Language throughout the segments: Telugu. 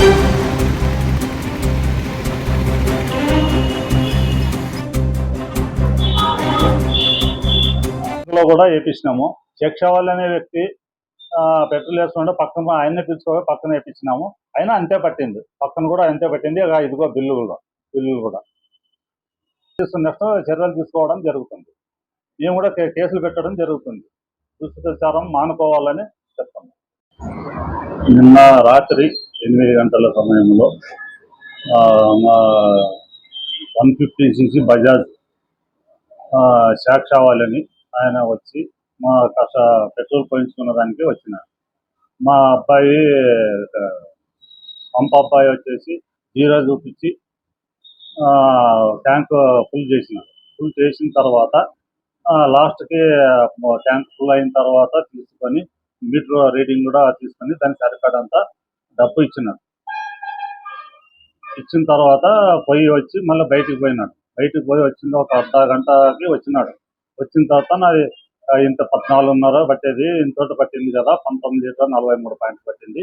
లో కూడా వేపించినాము వాళ్ళు అనే వ్యక్తి పెట్రోల్ వేసుకుంటే పక్కన ఆయన్నే పిలుచుకోవాలి పక్కన వేపించినాము అయినా అంతే పట్టింది. పక్కన కూడా అంతే పట్టింది. ఇదిగో బిల్లు కూడా. బిల్లులు కూడా. తీసుకున్న చర్యలు తీసుకోవడం జరుగుతుంది. మేము కూడా కే- కేసులు పెట్టడం జరుగుతుంది. దుష్ప్రచారం మానుకోవాలని చెప్తున్నాం నిన్న రాత్రి ఎనిమిది గంటల సమయంలో మా వన్ ఫిఫ్టీ సీసీ బజాజ్ ఆ, షాక్ ఆయన వచ్చి మా కాస్త పెట్రోల్ పోయించుకున్న దానికి వచ్చినారు. మా అబ్బాయి పంప అబ్బాయి వచ్చేసి జీరో చూపించి ట్యాంక్ ఫుల్ చేసినారు. ఫుల్ చేసిన తర్వాత లాస్ట్కి ట్యాంక్ ఫుల్ అయిన తర్వాత తీసుకొని మీటర్ రీడింగ్ కూడా తీసుకొని దానికి సరిపడంత డబ్బు ఇచ్చినాడు. ఇచ్చిన తర్వాత పోయి వచ్చి మళ్ళీ బయటికి పోయినాడు. బయటికి పోయి వచ్చింది ఒక అర్ధ గంటకి వచ్చినాడు. వచ్చిన తర్వాత నాది ఇంత పద్నాలుగున్నర పట్టేది ఇంత పట్టింది కదా పంతొమ్మిది లీటర్ నలభై మూడు పాయింట్ పట్టింది.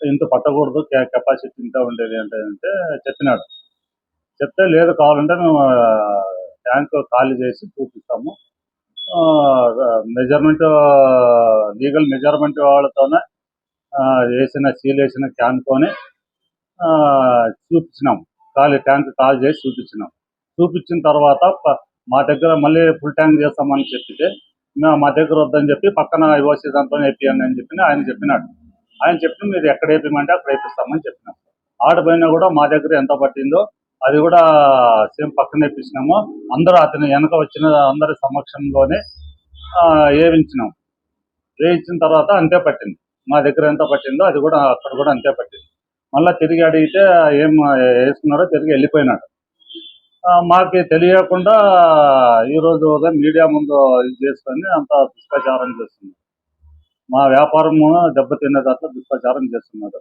ఇంత పట్టకూడదు కెపాసిటీ ఇంత ఉండేది అంటే అంటే చెప్పినాడు. చెప్తే లేదు కావాలంటే మేము ట్యాంక్ ఖాళీ చేసి చూపిస్తాము. మెజర్మెంట్ లీగల్ మెజర్మెంట్ వాళ్ళతోనే ఆ, వేసిన సీల్ వేసిన క్యాన్తోనే ఆ, చూపించినాం. ఖాళీ ట్యాంక్ కాల్ చేసి చూపించినాం. చూపించిన తర్వాత మా దగ్గర మళ్ళీ ఫుల్ ట్యాంక్ చేస్తామని చెప్పితే "మా- మా దగ్గర వద్దని చెప్పి పక్కన ఇవ్వసి దాంతో వేపియండి అని చెప్పి ఆయన చెప్పినాడు. ఆయన చెప్పి మీరు ఎక్కడ వేపిమంటే అక్కడ వేపిస్తామని చెప్పినాం. ఆడపోయినా కూడా మా దగ్గర ఎంత పట్టిందో అది కూడా సేమ్ పక్కన వేపించినాము అందరూ అతని వెనక వచ్చిన అందరి సమక్షంలోనే వేయించినాం. వేయించిన తర్వాత అంతే పట్టింది. మా దగ్గర ఎంత పట్టిందో అది కూడా అక్కడ కూడా అంతే పట్టింది. మళ్ళీ తిరిగి అడిగితే ఏం వేసుకున్నాడో తిరిగి వెళ్ళిపోయినాడు. మాకు తెలియకుండా ఈరోజు ఉదయం మీడియా ముందు ఇది చేసుకొని అంత దుష్ప్రచారం చేస్తున్నారు. మా వ్యాపారము దెబ్బతినేదాకా దుష్ప్రచారం చేస్తున్నారు.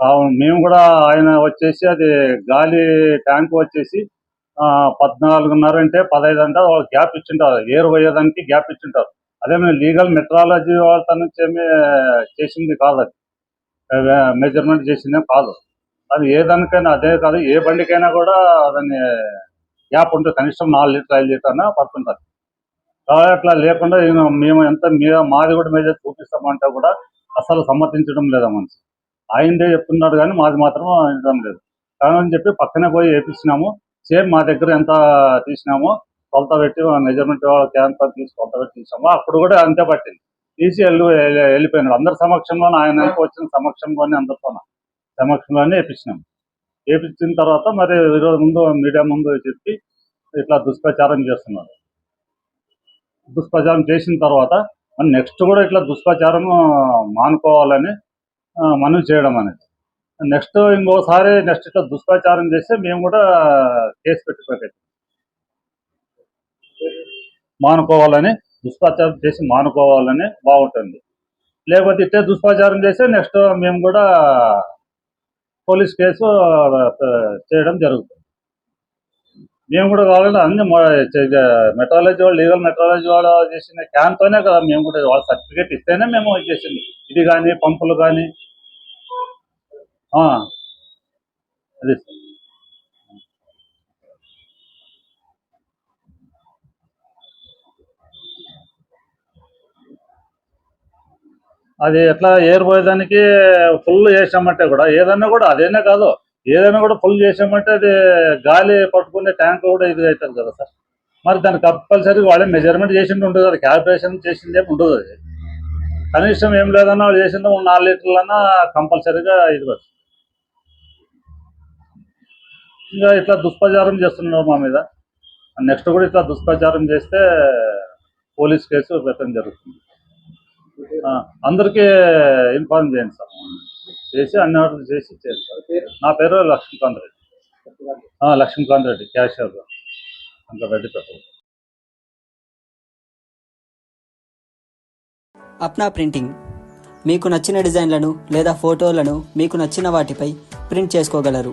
కావున మేము కూడా ఆయన వచ్చేసి అది గాలి ట్యాంక్ వచ్చేసి ఆ, పద్నాలుగున్నర అంటే పదహైదు అంటే వాళ్ళు గ్యాప్ ఇచ్చింటారు. ఏరు పోయేదానికి గ్యాప్ ఇచ్చింటారు. అదే మేము లీగల్ మెట్రాలజీ వాళ్ళ నుంచి చేసింది కాదు అది. మెజర్మెంట్ చేసిందేం కాదు. అది ఏ దానికైనా అదే కాదు ఏ బండికైనా కూడా దాన్ని గ్యాప్ ఉంటుంది కనిష్టం నాలుగు లీటర్ ఐదు లీటర్ అయినా పడుతుంటుంది. కాబట్టి అట్లా లేకుండా మేము ఎంత మీద మాది కూడా మేజర్ చూపిస్తామంటే కూడా అసలు సమర్థించడం లేదా మనిషి. ఆయనదే చెప్తున్నాడు కానీ మాది మాత్రం వినడం లేదు. కాదని చెప్పి పక్కనే పోయి వేపించినాము సేమ్ మా దగ్గర ఎంత తీసినామో కొలత పెట్టి మెజర్మెంట్ క్యాంప్ తీసి కొలత పెట్టి తీసినాము. అప్పుడు కూడా అంతే పట్టింది. తీసి వెళ్ళి వెళ్ళిపోయినాడు. అందరి సమక్షంలోనే ఆయన వెనక వచ్చిన సమక్షంలోనే అందరితో సమక్షంలోనే వేపించినాము వేపించిన తర్వాత మరి ఈరోజు ముందు మీడియా ముందు చెప్పి ఇట్లా దుష్ప్రచారం చేస్తున్నారు. దుష్ప్రచారం చేసిన తర్వాత నెక్స్ట్ కూడా ఇట్లా దుష్ప్రచారం మానుకోవాలని మనం చేయడం అనేది. నెక్స్ట్ ఇంకోసారి నెక్స్ట్ ఇట్లా దుష్ప్రచారం చేస్తే మేము కూడా కేసు పెట్టుకోలేదు మానుకోవాలని దుష్ప్రచారం చేసి మానుకోవాలని బాగుంటుంది. లేకపోతే ఇట్టే దుష్ప్రచారం చేస్తే నెక్స్ట్ మేము కూడా పోలీస్ కేసు చేయడం జరుగుతుంది. మేము కూడా కావాలంటే అన్ని మెట్రాలజీ వాళ్ళు లీగల్ మెట్రాలజీ వాళ్ళు చేసిన క్యాన్తోనే కదా మేము కూడా వాళ్ళ సర్టిఫికేట్ ఇస్తేనే మేము చేసింది. ఇది కానీ పంపులు కానీ అదే సార్. అది ఎట్లా ఏరిపోయేదానికి ఫుల్ చేసామంటే కూడా ఏదైనా కూడా అదేనే కాదు ఏదైనా కూడా ఫుల్ చేసామంటే అది గాలి పట్టుకునే ట్యాంక్ కూడా ఇది అవుతుంది కదా సార్. మరి దాన్ని కంపల్సరీగా వాళ్ళే మెజర్మెంట్ చేసింది ఉంటుంది కదా క్యాల్కులేషన్ చేసింది ఏమి ఉండదు అది. కనీసం ఏం లేదన్నా వాళ్ళు చేసిందో నాలుగు లీటర్లన్నా కంపల్సరీగా ఇది ఇంకా ఇట్లా దుష్ప్రచారం చేస్తున్నారు మా మీద. నెక్స్ట్ కూడా ఇట్లా దుష్ప్రచారం చేస్తే పోలీస్ కేసు పెట్టడం జరుగుతుంది. అందరికీ ఇన్ఫార్మ్ చేయండి సార్. చేసి అన్ని ఆర్డర్ చేసి చేయండి సార్. నా పేరు లక్ష్మీకాంత్ రెడ్డి. లక్ష్మీకాంత్ రెడ్డి క్యాషియర్. అంత రెడ్డి పెట్టారు అప్నా ప్రింటింగ్. మీకు నచ్చిన డిజైన్లను లేదా ఫోటోలను మీకు నచ్చిన వాటిపై ప్రింట్ చేసుకోగలరు.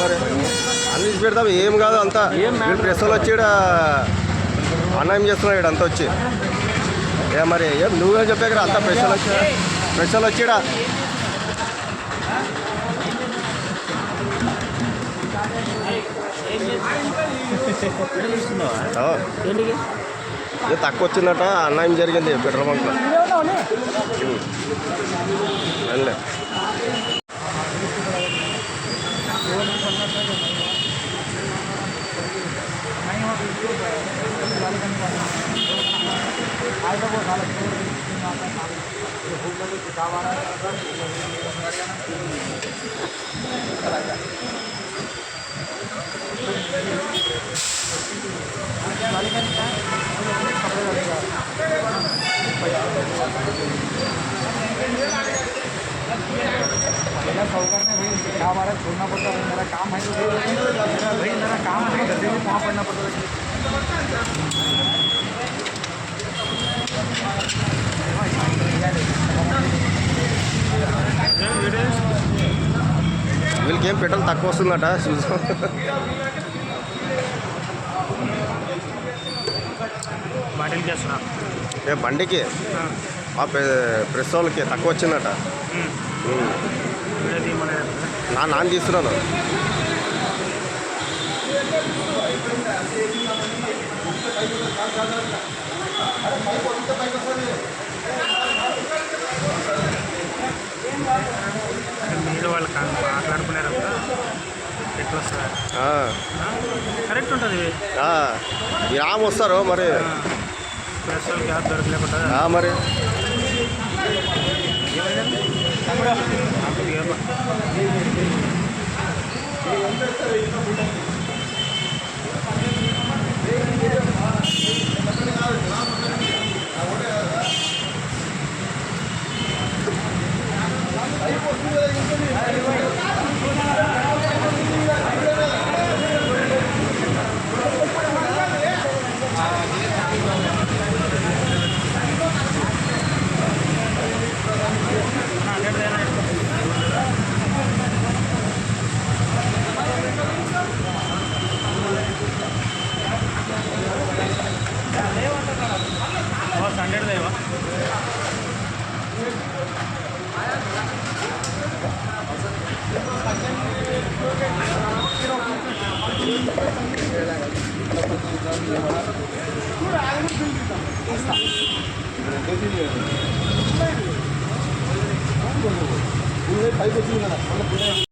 మరి అన్ని పెడతాం. ఏం కాదు అంతా. వీడు ప్రెస్ వాళ్ళు వచ్చి అన్యాయం చేస్తున్నాడు ఇక్కడ అంతా వచ్చి. ఏ మరి ఏం నువ్వేం చెప్పే కదా అంతా వాళ్ళు వచ్చి. ప్రెస్ వాళ్ళు వచ్చి ఈడ. ఆ. ఏ తక్కువ వచ్చిందట అన్యాయం జరిగింది పెట్రోల్ బంక్లో. അല്ലേ അല്ലേ Thank you. వెళ్ళే हमारा छोड़ना पड़ता है मेरा काम है तो मेरा भाई मेरा काम है घर से भी वहाँ पढ़ना पड़ता है వీళ్ళకి ఏం పెట్రోల్ తక్కువ వస్తుందట చూసుకో బాటిల్ చేస్తున్నా. ఏ బండికి? ఆ. ప్రె- ప్రెస్ వాళ్ళకి తక్కువ వచ్చిందట. నా నాన్న తీస్తున్నాను మీరు వాళ్ళు కా- మాట్లాడుకున్నారు కదా ఎట్లా వస్తుంది ఆ, కరెక్ట్ ఉంటుంది. ఈ ఆమె వస్తారు మరి. గ్యాప్ దొరకలేకుండా ఆ, మరి. నాకు ఫైవ్ వచ్చింది కదా